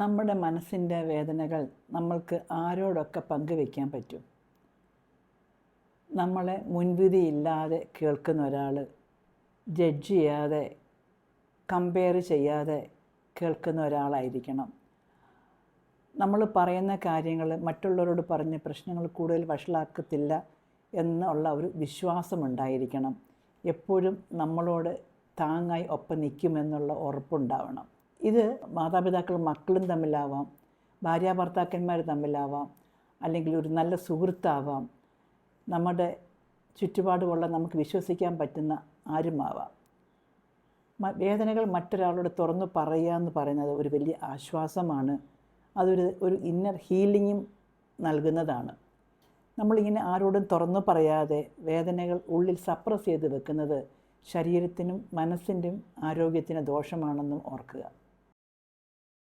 നമ്മുടെ മനസ്സിന്റെ വേദനകൾ നമ്മൾക്ക് ആരോടൊക്കെ പങ്കുവെക്കാൻ പറ്റും? നമ്മളെ മുൻവിധിയില്ലാതെ കേൾക്കുന്ന ഒരാൾ ജഡ്ജ് ചെയ്യാതെ കമ്പയർ ചെയ്യാതെ കേൾക്കുന്ന ഒരാളായിരിക്കണം. നമ്മൾ പറയുന്ന കാര്യങ്ങൾ മറ്റുള്ളവരോട് പറഞ്ഞ് പ്രശ്നങ്ങൾ കൂടുതൽ വഷളാക്കത്തില്ല എന്നുള്ള ഒരു വിശ്വാസമുണ്ടായിരിക്കണം എപ്പോഴും നമ്മളോട് താങ്ങായി ഒപ്പം നിൽക്കുമെന്നുള്ള ഉറപ്പുണ്ടാവണം. ഇത് മാതാപിതാക്കളും മക്കളും തമ്മിലാവാം ഭാര്യ ഭർത്താക്കന്മാർ തമ്മിലാവാം അല്ലെങ്കിൽ ഒരു നല്ല സുഹൃത്താവാം. നമ്മുടെ ചുറ്റുപാടുമുള്ള നമുക്ക് വിശ്വസിക്കാൻ പറ്റുന്ന ആരുമാവാം. വേദനകൾ മറ്റൊരാളോട് തുറന്നു പറയുക എന്ന് പറയുന്നത് ഒരു വലിയ ആശ്വാസമാണ്. അതൊരു ഒരു ഇന്നർ ഹീലിങ്ങും നൽകുന്നതാണ്. നമ്മളിങ്ങനെ ആരോടും തുറന്നു പറയാതെ വേദനകൾ ഉള്ളിൽ സപ്രസ് ചെയ്ത് വെക്കുന്നത് ശരീരത്തിനും മനസ്സിന്റെയും ആരോഗ്യത്തിന് ദോഷമാണെന്നും ഓർക്കുക.